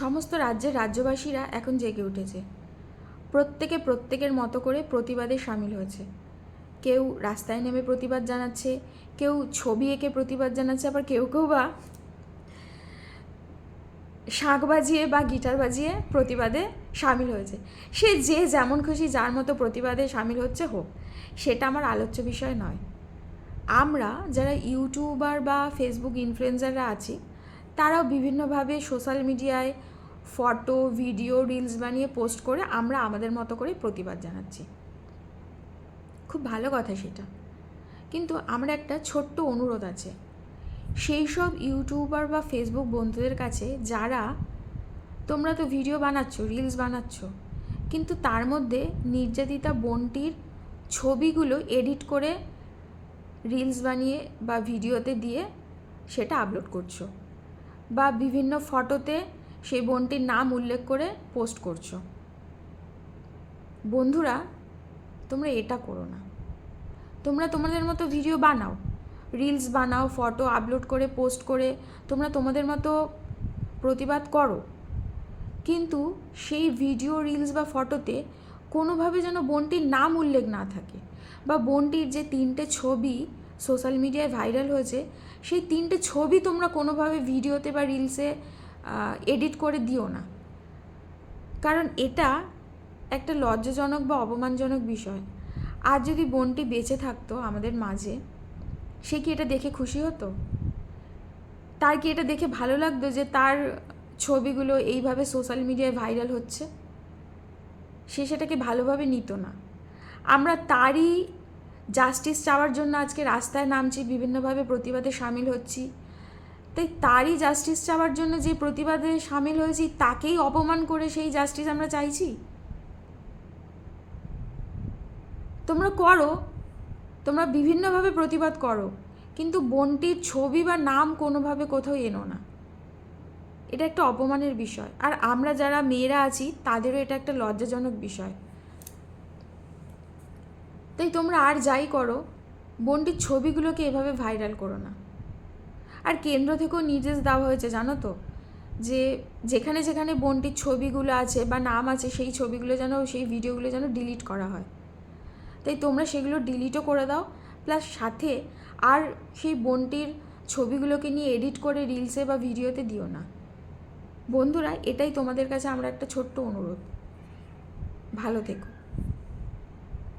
সমস্ত রাজ্যের রাজ্যবাসীরা এখন জেগে উঠেছে। প্রত্যেকে প্রত্যেকের মতো করে প্রতিবাদে সামিল হয়েছে। কেউ রাস্তায় নেমে প্রতিবাদ জানাচ্ছে, কেউ ছবি এঁকে প্রতিবাদ জানাচ্ছে, আবার কেউ কেউ বা শাঁখ বাজিয়ে বা গিটার বাজিয়ে প্রতিবাদে সামিল হয়েছে। সে যে যেমন খুশি যার মতো প্রতিবাদে সামিল হচ্ছে হোক, সেটা আমার আলোচ্য বিষয় নয়। আমরা যারা ইউটিউবার বা ফেসবুক ইনফ্লুয়েন্সাররা আছি তারাও বিভিন্নভাবে সোশ্যাল মিডিয়ায় ফটো ভিডিও রিলস বানিয়ে পোস্ট করে আমরা আমাদের মতো করে প্রতিবাদ জানাচ্ছি। খুব ভালো কথা সেটা। কিন্তু আমরা একটা ছোট্ট অনুরোধ আছে। সেই সব ইউটিউবার বা ফেসবুক বন্ধুদের কাছে যারা, তোমরা তো ভিডিও বানাচ্ছ রিলস বানাচ্ছ, কিন্তু তার মধ্যে নির্যাতিতা বোনটির ছবিগুলো এডিট করে রিলস বানিয়ে বা ভিডিওতে দিয়ে সেটা আপলোড করছ। বা বিভিন্ন ফটোতে সেই বোনটির নাম উল্লেখ করে পোস্ট করছ। বন্ধুরা, তোমরা এটা করো না। তোমরা তোমাদের মতো ভিডিও বানাও, রিলস বানাও, ফটো আপলোড করে, পোস্ট করে, তোমরা তোমাদের মতো প্রতিবাদ করো। কিন্তু সেই ভিডিও, রিলস বা ফটোতে কোনোভাবে যেন বোনটির নাম উল্লেখ না থাকে বা বোনটির যে তিনটে ছবি সোশ্যাল মিডিয়ায় ভাইরাল হয়েছে, সেই তিনটে ছবি তোমরা কোনোভাবে ভিডিওতে বা রিলসে এডিট করে দিও না। কারণ এটা একটা লজ্জাজনক বা অপমানজনক বিষয়। আর যদি বোনটি বেঁচে থাকতো আমাদের মাঝে, সে কি এটা দেখে খুশি হতো? তার কি এটা দেখে ভালো লাগতো যে তার ছবিগুলো এইভাবে সোশ্যাল মিডিয়ায় ভাইরাল হচ্ছে? সে সেটাকে ভালোভাবে নিত না। আমরা তারই জাস্টিস চাওয়ার জন্য আজকে রাস্তায় নামছি, বিভিন্নভাবে প্রতিবাদে সামিল হচ্ছি। তাই তারই জাস্টিস চাওয়ার জন্য যে প্রতিবাদে সামিল হয়েছি, তাকেই অপমান করে সেই জাস্টিস আমরা চাইছি? তোমরা করো, তোমরা বিভিন্নভাবে প্রতিবাদ করো, কিন্তু বোনটির ছবি বা নাম কোনোভাবে কোথাও এনো না। এটা একটা অপমানের বিষয়। আর আমরা যারা মেয়েরা আছি, তাদেরও এটা একটা লজ্জাজনক বিষয়। তাই তোমরা আর যাই করো বোনটির ছবিগুলোকে এভাবে ভাইরাল করো না। আর কেন্দ্র থেকেও নির্দেশ দেওয়া হয়েছে, জানো তো, যে যেখানে যেখানে বোনটির ছবিগুলো আছে বা নাম আছে, সেই ছবিগুলো যেন, সেই ভিডিওগুলো যেন ডিলিট করা হয়। তাই তোমরা সেগুলো ডিলিটও করে দাও, প্লাস সাথে আর সেই বোনটির ছবিগুলোকে নিয়ে এডিট করে রিলসে বা ভিডিওতে দিও না। বন্ধুরা, এটাই তোমাদের কাছে আমরা একটা ছোট্ট অনুরোধ। ভালো থেকো।